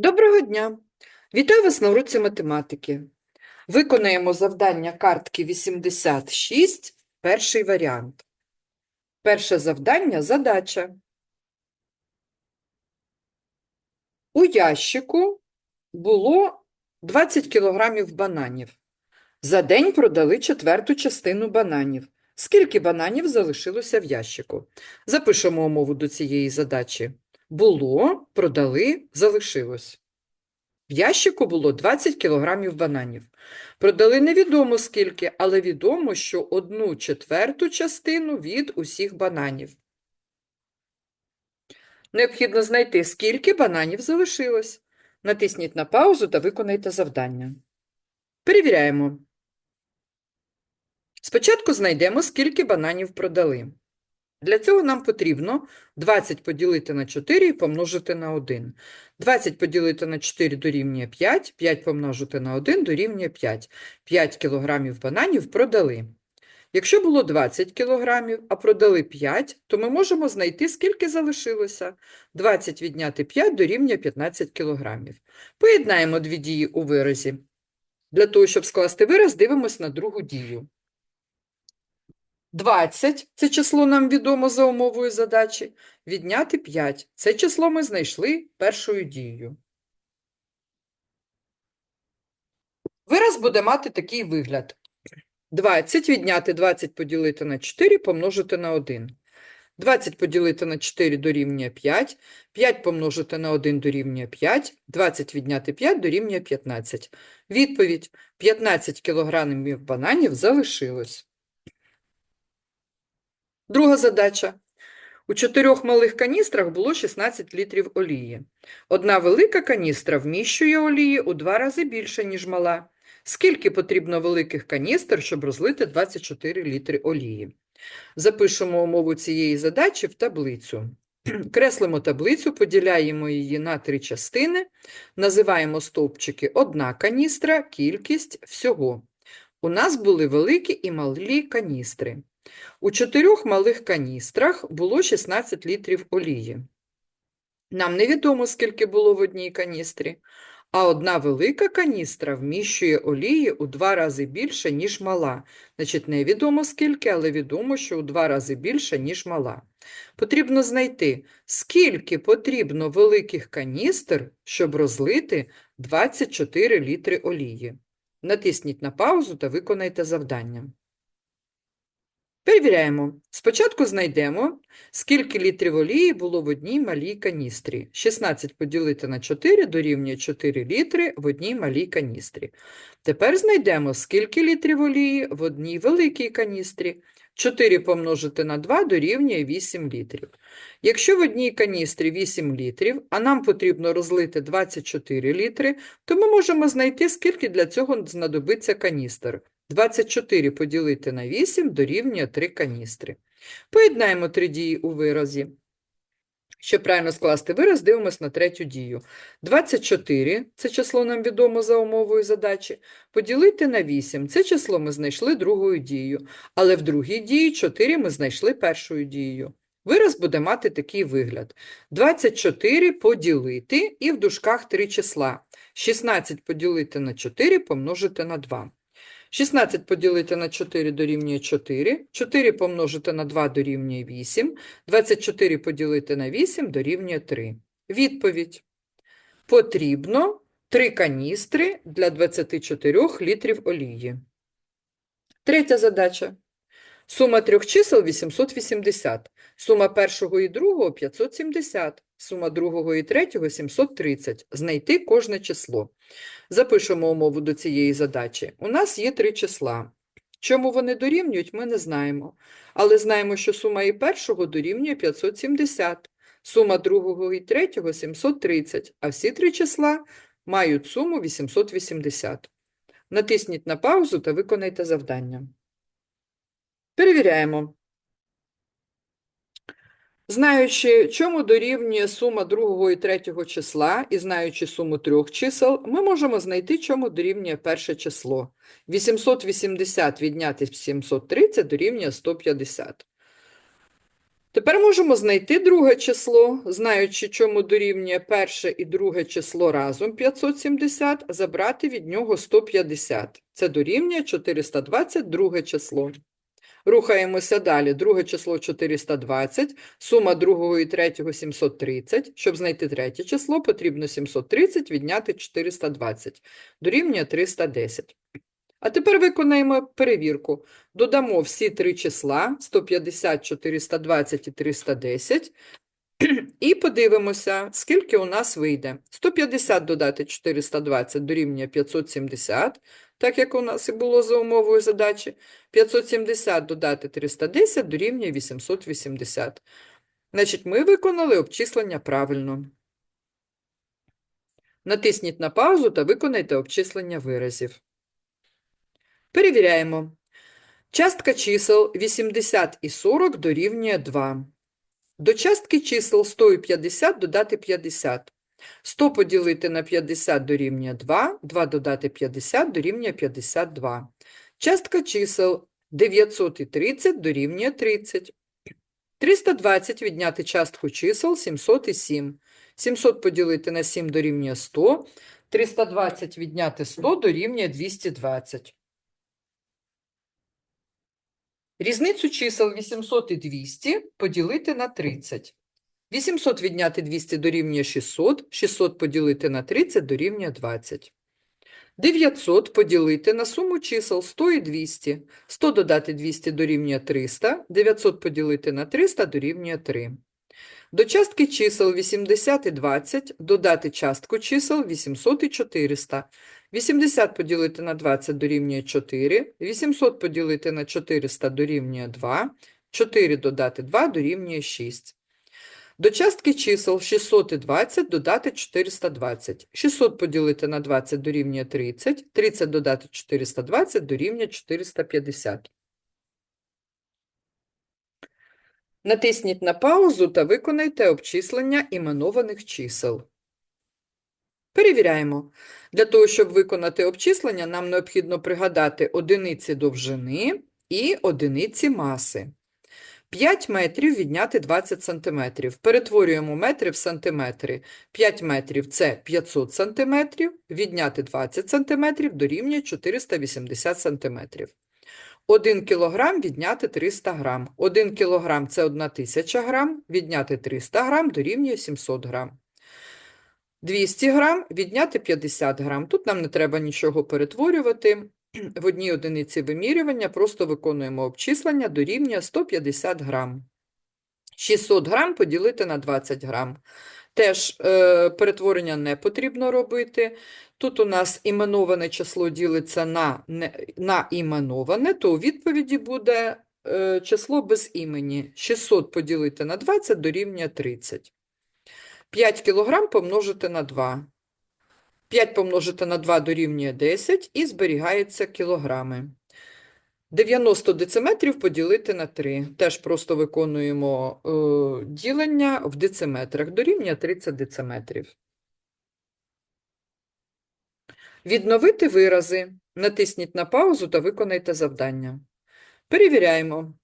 Доброго дня! Вітаю вас на уроці математики. Виконаємо завдання картки 86, перший варіант. Перше завдання – задача. У ящику було 20 кілограмів бананів. За день продали четверту частину бананів. Скільки бананів залишилося в ящику? Запишемо умову до цієї задачі. Було, продали, залишилось. В ящику було 20 кілограмів бананів. Продали невідомо скільки, але відомо, що одну четверту частину від усіх бананів. Необхідно знайти, скільки бананів залишилось. Натисніть на паузу та виконайте завдання. Перевіряємо. Спочатку знайдемо, скільки бананів продали. Для цього нам потрібно 20 поділити на 4 і помножити на 1. 20 поділити на 4 дорівнює 5, 5 помножити на 1 дорівнює 5. 5 кілограмів бананів продали. Якщо було 20 кілограмів, а продали 5, то ми можемо знайти, скільки залишилося. 20 відняти 5 дорівнює 15 кілограмів. Поєднаємо дві дії у виразі. Для того, щоб скласти вираз, дивимось на другу дію. 20 – це число нам відомо за умовою задачі, відняти 5 – це число ми знайшли першою дією. Вираз буде мати такий вигляд. 20 відняти 20 поділити на 4 помножити на 1. 20 поділити на 4 дорівнює 5, 5 помножити на 1 дорівнює 5, 20 відняти 5 дорівнює 15. Відповідь – 15 кілограмів бананів залишилось. Друга задача. У чотирьох малих каністрах було 16 літрів олії. Одна велика каністра вміщує олії у два рази більше, ніж мала. Скільки потрібно великих каністр, щоб розлити 24 літри олії? Запишемо умову цієї задачі в таблицю. Креслимо таблицю, поділяємо її на три частини, називаємо стовпчики одна каністра, кількість всього. У нас були великі і малі каністри. У чотирьох малих каністрах було 16 літрів олії. Нам невідомо, скільки було в одній каністрі, а одна велика каністра вміщує олії у два рази більше, ніж мала. Значить, невідомо скільки, але відомо, що у два рази більше, ніж мала. Потрібно знайти, скільки потрібно великих каністр, щоб розлити 24 літри олії. Натисніть на паузу та виконайте завдання. Перевіряємо. Спочатку знайдемо, скільки літрів олії було в одній малій каністрі. 16 поділити на 4 дорівнює 4 літри в одній малій каністрі. Тепер знайдемо, скільки літрів олії в одній великій каністрі. 4 помножити на 2 дорівнює 8 літрів. Якщо в одній каністрі 8 літрів, а нам потрібно розлити 24 літри, то ми можемо знайти, скільки для цього знадобиться каністр. 24 поділити на 8 дорівнює 3 каністри. Поєднаємо три дії у виразі. Щоб правильно скласти вираз, дивимося на третю дію. 24 – це число нам відомо за умовою задачі. Поділити на 8 – це число ми знайшли другою дією, але в другій дії 4 ми знайшли першою дією. Вираз буде мати такий вигляд. 24 поділити і в дужках три числа. 16 поділити на 4 помножити на 2. 16 поділити на 4 дорівнює 4, 4 помножити на 2 дорівнює 8, 24 поділити на 8 дорівнює 3. Відповідь. Потрібно 3 каністри для 24 літрів олії. Третя задача. Сума трьох чисел 880, сума першого і другого 570, сума другого і третього 730. Знайти кожне число. Запишемо умову до цієї задачі. У нас є три числа. Чому вони дорівнюють, ми не знаємо. Але знаємо, що сума і першого дорівнює 570, сума другого і третього 730, а всі три числа мають суму 880. Натисніть на паузу та виконайте завдання. Перевіряємо. Знаючи, чому дорівнює сума другого і третього числа, і знаючи суму трьох чисел, ми можемо знайти, чому дорівнює перше число. 880 відняти 730 дорівнює 150. Тепер можемо знайти друге число, знаючи, чому дорівнює перше і друге число разом 570, забрати від нього 150. Це дорівнює 420 друге число. Рухаємося далі. Друге число 420, сума другого і третього 730. Щоб знайти третє число, потрібно 730 відняти 420. Дорівнює 310. А тепер виконаємо перевірку. Додамо всі три числа 150, 420 і 310. І подивимося, скільки у нас вийде. 150 додати 420 дорівнює 570, так як у нас і було за умовою задачі. 570 додати 310 дорівнює 880. Значить, ми виконали обчислення правильно. Натисніть на паузу та виконайте обчислення виразів. Перевіряємо. Частка чисел 80 і 40 дорівнює 2. До частки чисел 100 і 50 додати 50. 100 поділити на 50 дорівнює 2, 2 додати 50 дорівнює 52. Частка чисел 900 і 30 дорівнює 30. 320 відняти частку чисел 700 і 7. 700 поділити на 7 дорівнює 100. 320 відняти 100 дорівнює 220. Різницю чисел 800 і 200 поділити на 30. 800 відняти 200 дорівнює 600, 600 поділити на 30 дорівнює 20. 900 поділити на суму чисел 100 і 200. 100 додати 200 дорівнює 300, 900 поділити на 300 дорівнює 3. До частки чисел 80 і 20 додати частку чисел 800 і 400. 80 поділити на 20 дорівнює 4, 800 поділити на 400 дорівнює 2, 4 додати 2 дорівнює 6. До частки чисел 620 додати 420. 600 поділити на 20 дорівнює 30, 30 додати 420 дорівнює 450. Натисніть на паузу та виконайте обчислення іменованих чисел. Перевіряємо. Для того, щоб виконати обчислення, нам необхідно пригадати одиниці довжини і одиниці маси. 5 метрів відняти 20 сантиметрів. Перетворюємо метри в сантиметри. 5 метрів – це 500 сантиметрів, відняти 20 сантиметрів дорівнює 480 сантиметрів. 1 кілограм відняти 300 грам. 1 кілограм – це 1 тисяча грам, відняти 300 грам дорівнює 700 грам. 200 грам відняти 50 грам. Тут нам не треба нічого перетворювати. В одній одиниці вимірювання просто виконуємо обчислення дорівнює 150 грам. 600 грам поділити на 20 грам. Теж е, перетворення не потрібно робити. Тут у нас іменоване число ділиться на, не, на іменоване, то у відповіді буде е, число без імені. 600 поділити на 20 дорівнює 30. 5 кг помножити на 2. 5 помножити на 2 дорівнює 10 і зберігається кілограми. 90 дециметрів поділити на 3. Теж просто виконуємо е, ділення в дециметрах. Дорівнює 30 дециметрів. Відновити вирази. Натисніть на паузу та виконайте завдання. Перевіряємо.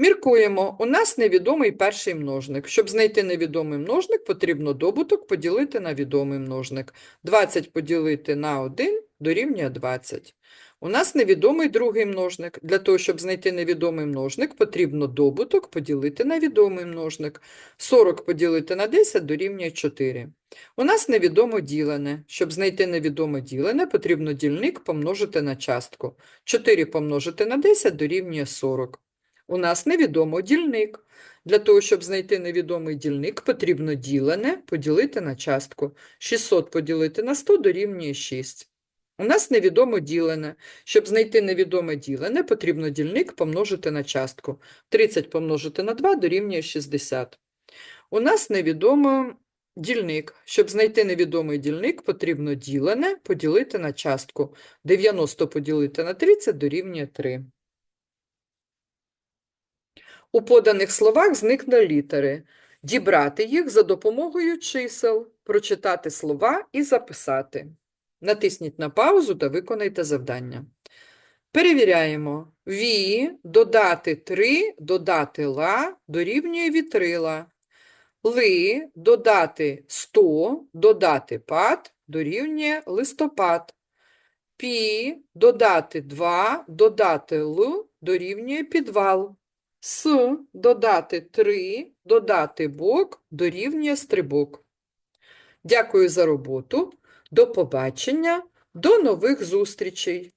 Міркуємо, у нас невідомий перший множник. Щоб знайти невідомий множник, потрібно добуток поділити на відомий множник. 20 поділити на 1 дорівнює 20. У нас невідомий другий множник. Для того, щоб знайти невідомий множник, потрібно добуток поділити на відомий множник. 40 поділити на 10 дорівнює 4. У нас невідомо ділене. Щоб знайти невідоме ділене, потрібно дільник помножити на частку. 4 помножити на 10 дорівнює 40. У нас невідомо дільник. Для того, щоб знайти невідомий дільник, потрібно ділене поділити на частку. 600 поділити на 100 дорівнює 6. У нас невідомо ділене. Щоб знайти невідоме ділене, потрібно дільник помножити на частку. 30 помножити на 2 дорівнює 60. У нас невідомо дільник. Щоб знайти невідомий дільник, потрібно ділене поділити на частку. 90 поділити на 30 дорівнює 3. У поданих словах зникне літери. Дібрати їх за допомогою чисел, прочитати слова і записати. Натисніть на паузу та виконайте завдання. Перевіряємо. Ві додати 3 додати ла дорівнює вітрила. Ли додати 100 додати пад дорівнює листопад. Пі додати 2 додати л дорівнює підвал. С додати 3 додати бок дорівнює стрибок. Дякую за роботу. До побачення. До нових зустрічей!